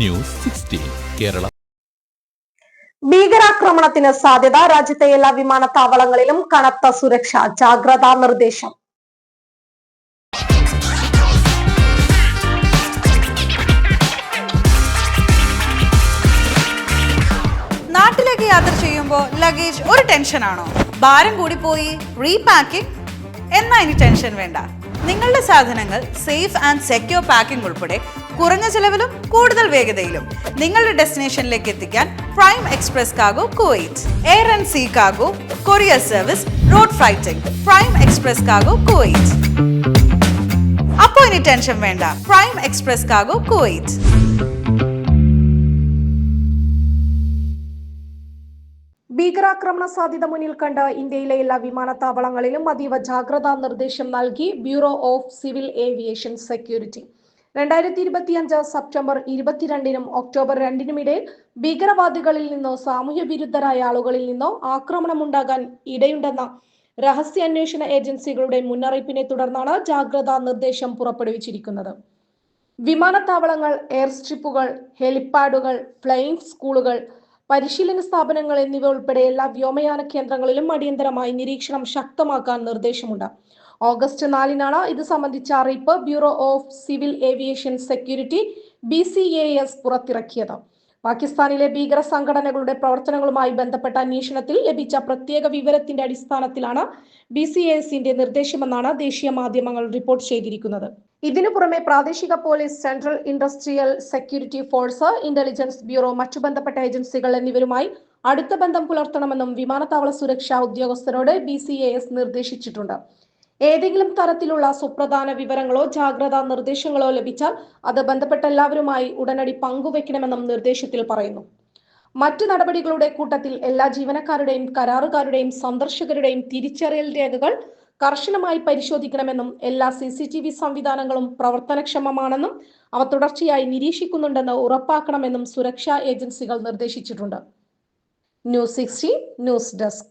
News sixteen Kerala. ഭീകരാക്രമണത്തിന് സാധ്യത രാജ്യത്തെ എല്ലാ വിമാനത്താവളങ്ങളിലും കനത്ത സുരക്ഷ ജാഗ്രതാ നിർദ്ദേശം. നാട്ടിലേക്ക് യാത്ര ചെയ്യുമ്പോൾ ലഗേജ് ഒരു ടെൻഷനാണോ ഭാരം കൂടി കൂടിപ്പോയി റീപാക്കിംഗ് എന്നാ ഇനി ടെൻഷൻ വേണ്ട. നിങ്ങളുടെ സാധനങ്ങൾ സേഫ് ആൻഡ് സെക്യൂർ പാക്കിംഗ് ഉൾപ്പെടെ കുറഞ്ഞ ചെലവിലും കൂടുതൽ വേഗതയിലും നിങ്ങളുടെ ഡെസ്റ്റിനേഷനിലേക്ക് എത്തിക്കാൻ prime express കാഗോ Kuwait air and see കാഗോ courier service road ഫ്ലൈറ്റിംഗ് prime express കാഗോ Kuwait. അപ്പോ ഇനി ടെൻഷൻ വേണ്ട പ്രൈം എക്സ്പ്രസ് കാഗോ കുവൈറ്റ്. ഭീകരാക്രമണ സാധ്യത മുന്നിൽ കണ്ട് ഇന്ത്യയിലെ എല്ലാ വിമാനത്താവളങ്ങളിലും അതീവ ജാഗ്രതാ നിർദ്ദേശം നൽകി bureau of civil aviation security. രണ്ടായിരത്തി ഇരുപത്തിയഞ്ച് സെപ്റ്റംബർ ഇരുപത്തിരണ്ടിനും ഒക്ടോബർ രണ്ടിനും ഇടയിൽ ഭീകരവാദികളിൽ നിന്നോ സാമൂഹ്യ വിരുദ്ധരായ ആളുകളിൽ നിന്നോ ആക്രമണമുണ്ടാകാൻ ഇടയുണ്ടെന്ന രഹസ്യാന്വേഷണ ഏജൻസികളുടെ മുന്നറിയിപ്പിനെ തുടർന്നാണ് ജാഗ്രതാ നിർദ്ദേശം പുറപ്പെടുവിച്ചിരിക്കുന്നത്. വിമാനത്താവളങ്ങൾ എയർ സ്ട്രിപ്പുകൾ ഹെലിപ്പാഡുകൾ ഫ്ലൈയിങ് സ്കൂളുകൾ പരിശീലന സ്ഥാപനങ്ങൾ എന്നിവ ഉൾപ്പെടെ എല്ലാ വ്യോമയാന കേന്ദ്രങ്ങളിലും അടിയന്തരമായി നിരീക്ഷണം ശക്തമാക്കാൻ നിർദ്ദേശമുണ്ട്. ഓഗസ്റ്റ് നാലിനാണ് ഇത് സംബന്ധിച്ച അറിയിപ്പ്. Bureau of civil aviation security B C A S പുറത്തിറക്കിയത്. പാകിസ്ഥാനിലെ ഭീകര സംഘടനകളുടെ പ്രവർത്തനങ്ങളുമായി ബന്ധപ്പെട്ട അന്വേഷണത്തിൽ ലഭിച്ച പ്രത്യേക വിവരത്തിന്റെ അടിസ്ഥാനത്തിലാണ് ബി സി എസിന്റെ നിർദ്ദേശമെന്നാണ് ദേശീയ മാധ്യമങ്ങൾ റിപ്പോർട്ട് ചെയ്തിരിക്കുന്നത്. ഇതിനു പുറമെ പ്രാദേശിക police central industrial security force intelligence bureau മറ്റു ബന്ധപ്പെട്ട ഏജൻസികൾ എന്നിവരുമായി അടുത്ത ബന്ധം പുലർത്തണമെന്നും വിമാനത്താവള സുരക്ഷാ ഉദ്യോഗസ്ഥരോട് ബി എ നിർദ്ദേശിച്ചിട്ടുണ്ട്. ഏതെങ്കിലും തരത്തിലുള്ള സുപ്രധാന വിവരങ്ങളോ ജാഗ്രതാ നിർദ്ദേശങ്ങളോ ലഭിച്ചാൽ അത് ബന്ധപ്പെട്ട എല്ലാവരുമായി ഉടനടി പങ്കുവെക്കണമെന്നും നിർദ്ദേശത്തിൽ പറയുന്നു. മറ്റു നടപടികളുടെ കൂട്ടത്തിൽ എല്ലാ ജീവനക്കാരുടെയും കരാറുകാരുടെയും സന്ദർശകരുടെയും തിരിച്ചറിയൽ രേഖകൾ കർശനമായി പരിശോധിക്കണമെന്നും എല്ലാ സി സി ടി വി സംവിധാനങ്ങളും പ്രവർത്തനക്ഷമമാണെന്നും അവ തുടർച്ചയായി നിരീക്ഷിക്കുന്നുണ്ടെന്ന് ഉറപ്പാക്കണമെന്നും സുരക്ഷാ ഏജൻസികൾ നിർദ്ദേശിച്ചിട്ടുണ്ട്. News sixty news desk.